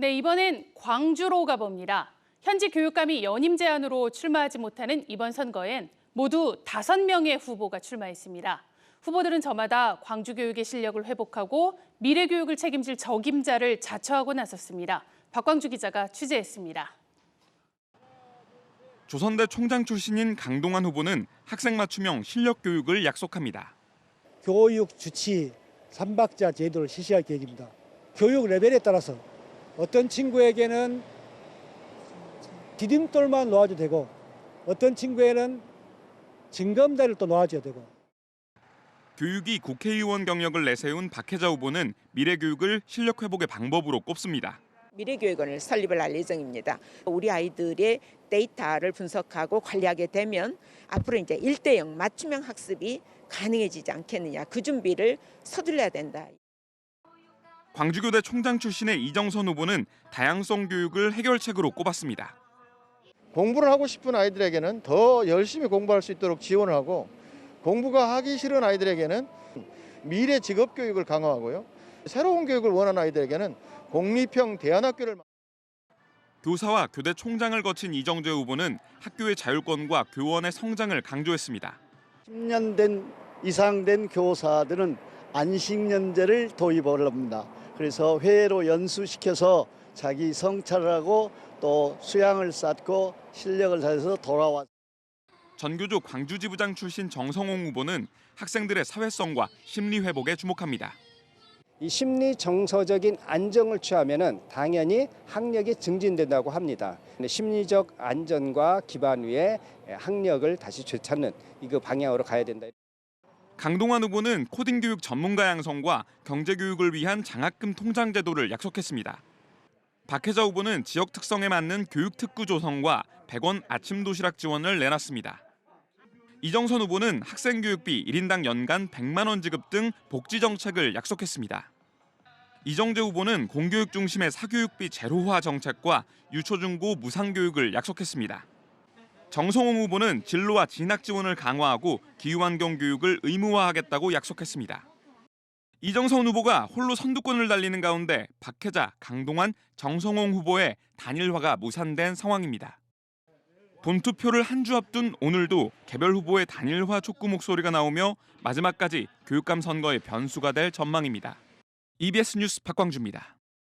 네, 이번엔 광주로 가봅니다. 현지 교육감이 연임 제안으로 출마하지 못하는 이번 선거엔 모두 다섯 명의 후보가 출마했습니다. 후보들은 저마다 광주 교육의 실력을 회복하고 미래 교육을 책임질 적임자를 자처하고 나섰습니다. 박광주 기자가 취재했습니다. 조선대 총장 출신인 강동환 후보는 학생 맞춤형 실력 교육을 약속합니다. 교육 주치 삼박자 제도를 실시할 계획입니다. 교육 레벨에 따라서 어떤 친구에게는 디딤돌만 놓아도 되고 어떤 친구에는 징검다리를 또 놓아줘야 되고 교육이 국회의원 경력을 내세운 박혜자 후보는 미래 교육을 실력 회복의 방법으로 꼽습니다. 미래교육원을 설립을 할 예정입니다. 우리 아이들의 데이터를 분석하고 관리하게 되면 앞으로 이제 1대0 맞춤형 학습이 가능해지지 않겠느냐. 그 준비를 서둘러야 된다. 광주교대 총장 출신의 이정선 후보는 다양성 교육을 해결책으로 꼽았습니다. 공부를 하고 싶은 아이들에게는 더 열심히 공부할 수 있도록 지원을 하고 공부가 하기 싫은 아이들에게는 미래 직업 교육을 강화하고요. 새로운 교육을 원하는 아이들에게는 공립형 대안학교를 교사와 교대 총장을 거친 이정재 후보는 학교의 자율권과 교원의 성장을 강조했습니다. 10년 된 이상 된 교사들은 안식년제를 도입을 합니다. 그래서 회로 연수시켜서 자기 성찰을 하고 또 수양을 쌓고 실력을 다해서 돌아왔. 전교조 광주지부장 출신 정성홍 후보는 학생들의 사회성과 심리 회복에 주목합니다. 이 심리 정서적인 안정을 취하면은 당연히 학력이 증진된다고 합니다. 심리적 안전과 기반 위에 학력을 다시 되찾는 이그 방향으로 가야 된다. 강동환 후보는 코딩 교육 전문가 양성과 경제 교육을 위한 장학금 통장 제도를 약속했습니다. 박혜자 후보는 지역 특성에 맞는 교육 특구 조성과 100원 아침 도시락 지원을 내놨습니다. 이정선 후보는 학생 교육비 1인당 연간 100만 원 지급 등 복지 정책을 약속했습니다. 이정재 후보는 공교육 중심의 사교육비 제로화 정책과 유초중고 무상 교육을 약속했습니다. 정성홍 후보는 진로와 진학 지원을 강화하고 기후환경 교육을 의무화하겠다고 약속했습니다. 이정선 후보가 홀로 선두권을 달리는 가운데 박혜자, 강동환, 정성홍 후보의 단일화가 무산된 상황입니다. 본투표를 한 주 앞둔 오늘도 개별 후보의 단일화 촉구 목소리가 나오며 마지막까지 교육감 선거의 변수가 될 전망입니다. EBS 뉴스 박광주입니다.